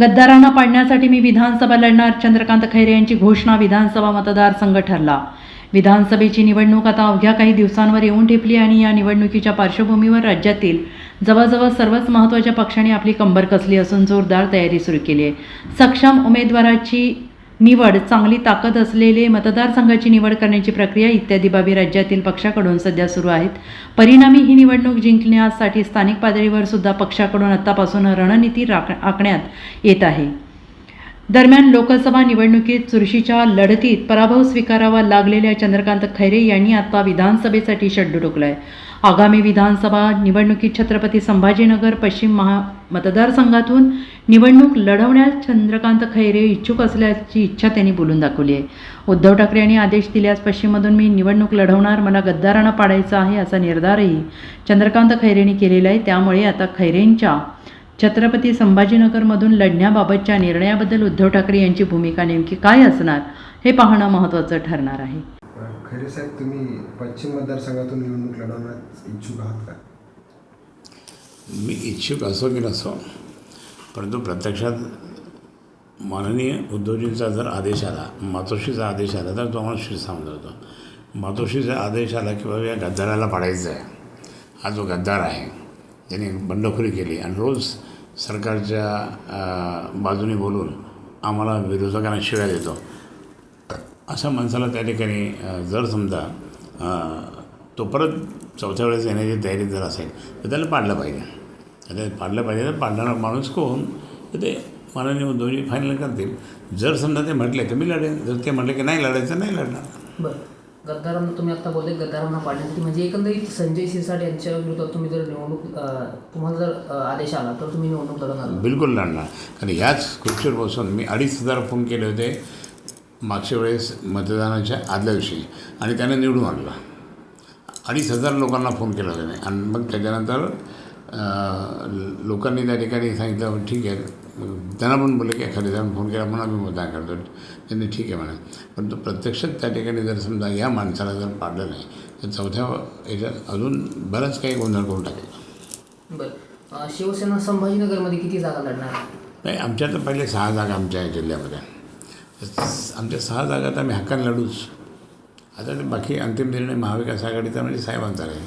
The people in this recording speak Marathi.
गद्दारांना पाडण्यासाठी मी विधानसभा लढणार. चंद्रकांत खैरे यांची घोषणा विधानसभा मतदारसंघ ठरला. विधानसभेची निवडणूक आता अवघ्या काही दिवसांवर येऊन ठेपली आणि या निवडणुकीच्या पार्श्वभूमीवर राज्यातील जवळजवळ सर्वच महत्त्वाच्या पक्षांनी आपली कंबर कसली असून जोरदार तयारी सुरू केली आहे. सक्षम उमेदवाराची निवड चांगली ताकद असलेले मतदारसंघाची निवड करण्याची प्रक्रिया इत्यादी बाबी राज्यातील पक्षाकडून सध्या सुरू आहेत. परिणामी ही निवडणूक जिंकण्यासाठी स्थानिक पातळीवर सुद्धा पक्षाकडून आत्तापासून रणनीती राख आखण्यात येत आहे. दरम्यान लोकसभा निवडणुकीत चुरशीच्या लढतीत पराभव स्वीकारावा लागलेल्या चंद्रकांत खैरे यांनी आता विधानसभेसाठी शड्डू टोकलाय आगामी विधानसभा निवडणुकीत छत्रपती संभाजीनगर पश्चिम महा मतदारसंघातून निवडणूक लढवण्यास चंद्रकांत खैरे इच्छुक असल्याची इच्छा त्यांनी बोलून दाखवली आहे. उद्धव ठाकरे यांनी आदेश दिल्यास पश्चिममधून मी निवडणूक लढवणार मला गद्दारांना पाडायचा आहे असा निर्धारही चंद्रकांत खैरेंनी केलेला आहे. त्यामुळे आता खैरेंच्या छत्रपती संभाजीनगरमधून लढण्याबाबतच्या निर्णयाबद्दल उद्धव ठाकरे यांची भूमिका नेमकी काय असणार हे पाहणं महत्त्वाचं ठरणार आहे. खरे साहेब तुम्ही पश्चिम मतदारसंघातून निवडणूक लढवण्यास इच्छुक आहात का? मी इच्छुक असो की नसो परंतु प्रत्यक्षात माननीय उद्धवजींचा जर आदेश आला मातोश्रीचा आदेश आला तर तो आम्हाला शिरसावून होतो. मातोश्रीचा आदेश आला की बाबा या गद्दाराला पाडायचं आहे हा जो गद्दार आहे त्याने बंडखोरी केली. आणि रोज सरकारच्या बाजूने बोलून आम्हाला विरोधकांना शिव्या देतो. अशा माणसाला त्या ठिकाणी जर समजा तो परत चौथ्या वेळेस येण्याची तयारी जर असेल तर त्याला पाडलं पाहिजे. आता पाडलं पाहिजे तर पाडणारा माणूस कोण? तर ते माननीय दोन्ही फायनल करतील. जर समजा ते म्हटले तर मी लढेन. जर ते म्हटले की नाही लढायचं नाही लढणार. बरं. गद्दारांना तुम्ही आता बोलले गद्दारांना पाडण्यासाठी म्हणजे एकंदरीत संजय शिरसाट यांच्या विरोधात तुम्ही जर निवडणूक तुम्हाला जर आदेश आला तर तुम्ही निवडणूक लढवणार बिलकुल लढणार. कारण याच स्क्रिप्चरपासून मी अडीच हजार फोन केले होते मागच्या वेळेस मतदानाच्या आदल्या दिवशी आणि त्याने निवडून आणला. अडीच हजार लोकांना फोन केला होता मी आणि मग त्याच्यानंतर लोकांनी त्या ठिकाणी सांगितलं ठीक आहे. त्यांना पण बोलले की एखाद्या जण फोन केला म्हणून आम्ही मतदान करतो. त्यांनी ठीक आहे म्हणा. पण तो प्रत्यक्षात त्या ठिकाणी जर समजा या माणसाला जर पाडलं नाही तर चौथ्या याच्यात अजून बराच काही गोंधळ करून टाकेल. बरं. शिवसेना संभाजीनगरमध्ये किती जागा लढणार? नाही आमच्या तर पहिले सहा जागा आमच्या जिल्ह्यामध्ये. आमच्या सहा जागा तर आम्ही हक्काने लढूच. आता ते बाकी अंतिम निर्णय महाविकास आघाडीचा म्हणजे साहेबांचा राहील.